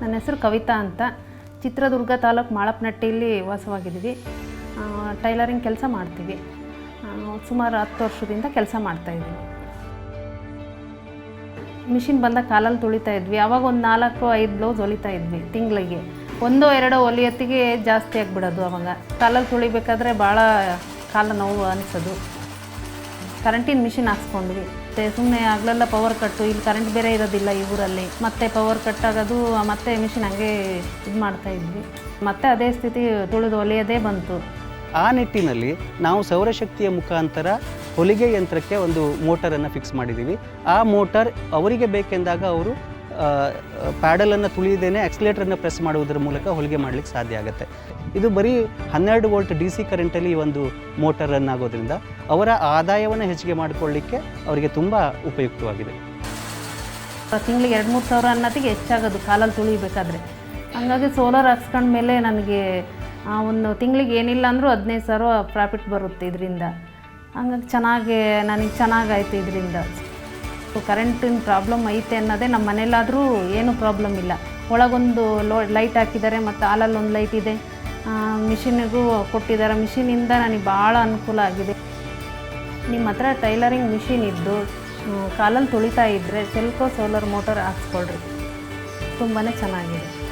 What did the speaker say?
ನನ್ನ ಹೆಸರು ಕವಿತಾ ಅಂತ. ಚಿತ್ರದುರ್ಗ ತಾಲೂಕು ಮಾಳಪ್ನಟ್ಟಿಯಲ್ಲಿ ವಾಸವಾಗಿದ್ದೀವಿ. ಟೈಲರಿಂಗ್ ಕೆಲಸ ಮಾಡ್ತೀವಿ. ಸುಮಾರು ಹತ್ತು ವರ್ಷದಿಂದ ಕೆಲಸ ಮಾಡ್ತಾಯಿದ್ದೀವಿ ಮಿಷಿನ್ ಬಂದ ಕಾಲಲ್ಲಿ ತುಳಿತಾ ಇದ್ವಿ. ಅವಾಗ ಒಂದು ನಾಲ್ಕು, ಐದು ಬ್ಲೌಸ್ ಹೊಲಿತಾ ಇದ್ವಿ ತಿಂಗಳಿಗೆ. ಒಂದೋ, ಎರಡೋ ಹೊಲಿಯತ್ತಿಗೆ ಜಾಸ್ತಿ ಆಗಿಬಿಡೋದು ಅವಾಗ. ಕಾಲಲ್ಲಿ ತುಳಿಬೇಕಾದ್ರೆ ಭಾಳ ಕಾಲ ನೋವು ಅನಿಸೋದು. ಕರೆಂಟಿನ ಮಿಷಿನ್ ಹಾಕ್ಸ್ಕೊಂಡ್ವಿ. ಮತ್ತು ಸುಮ್ಮನೆ ಆಗಲೆಲ್ಲ ಪವರ್ ಕಟ್ಟು ಇಲ್ಲಿ ಕರೆಂಟ್ ಬೇರೆ ಇರೋದಿಲ್ಲ ಈ ಊರಲ್ಲಿ. ಮತ್ತೆ ಪವರ್ ಕಟ್ ಆಗೋದು, ಮತ್ತೆ ಮಿಷಿನ್ ಹಂಗೆ ಇದು ಮಾಡ್ತಾ ಇದ್ವಿ. ಮತ್ತೆ ಅದೇ ಸ್ಥಿತಿ ತುಳಿದು ಒಲೆಯದೇ ಬಂತು. ಆ ನಿಟ್ಟಿನಲ್ಲಿ ನಾವು ಸೌರಶಕ್ತಿಯ ಮುಖಾಂತರ ಹೊಲಿಗೆ ಯಂತ್ರಕ್ಕೆ ಒಂದು ಮೋಟರನ್ನು ಫಿಕ್ಸ್ ಮಾಡಿದ್ದೀವಿ ಆ ಮೋಟರ್ ಅವರಿಗೆ ಬೇಕೆಂದಾಗ ಅವರು ಪ್ಯಾಡಲನ್ನು ತುಳಿದೇನೆ ಎಕ್ಸ್ಲೇಟರನ್ನು ಪ್ರೆಸ್ ಮಾಡುವುದರ ಮೂಲಕ ಹೊಲಿಗೆ ಮಾಡಲಿಕ್ಕೆ ಸಾಧ್ಯ ಆಗುತ್ತೆ. ಇದು ಬರೀ ಹನ್ನೆರಡು ವೋಲ್ಟ್ ಡಿ ಸಿ ಕರೆಂಟಲ್ಲಿ ಒಂದು ಮೋಟರ್ ರನ್ ಆಗೋದ್ರಿಂದ ಅವರ ಆದಾಯವನ್ನು ಹೆಚ್ಚಿಗೆ ಮಾಡಿಕೊಳ್ಳಿಕ್ಕೆ ಅವರಿಗೆ ತುಂಬ ಉಪಯುಕ್ತವಾಗಿದೆ. ತಿಂಗಳಿಗೆ ಎರಡು ಮೂರು ಸಾವಿರ ಅನ್ನೋದಕ್ಕೆ ಹೆಚ್ಚಾಗೋದು ಕಾಲಲ್ಲಿ ತುಳಿಬೇಕಾದ್ರೆ. ಹಂಗಾಗಿ ಸೋಲಾರ್ ಹಾಕ್ಸ್ಕೊಂಡ್ಮೇಲೆ ನನಗೆ ಒಂದು ತಿಂಗಳಿಗೆ ಏನಿಲ್ಲ ಅಂದರೂ ಹದಿನೈದು ಸಾವಿರ ಪ್ರಾಫಿಟ್ ಬರುತ್ತೆ ಇದರಿಂದ. ಹಂಗಾಗಿ ಚೆನ್ನಾಗಿ ನನಗೆ ಚೆನ್ನಾಗಾಯ್ತು ಇದರಿಂದ. ಕರೆಂಟಿನ ಪ್ರಾಬ್ಲಮ್ ಐತೆ ಅನ್ನೋದೇ ನಮ್ಮ ಮನೇಲಾದರೂ ಏನೂ ಪ್ರಾಬ್ಲಮ್ ಇಲ್ಲ. ಒಳಗೊಂದು ಲೋ ಲೈಟ್ ಹಾಕಿದ್ದಾರೆ ಮತ್ತು ಹಾಲಲ್ಲಿ ಒಂದು ಲೈಟ್ ಇದೆ. ಮಿಷಿನಿಗೂ ಕೊಟ್ಟಿದ್ದಾರೆ. ಮಿಷಿನಿಂದ ನನಗೆ ಭಾಳ ಅನುಕೂಲ ಆಗಿದೆ. ನಿಮ್ಮ ಹತ್ರ ಟೈಲರಿಂಗ್ ಮಿಷಿನ್ ಇದ್ದು ಕಾಲಲ್ಲಿ ತುಳಿತಾ ಇದ್ದರೆ ಸೆಲ್ಕೋ ಸೋಲಾರ್ ಮೋಟರ್ ಹಾಕ್ಸ್ಕೊಳ್ರಿ. ತುಂಬಾ ಚೆನ್ನಾಗಿದೆ.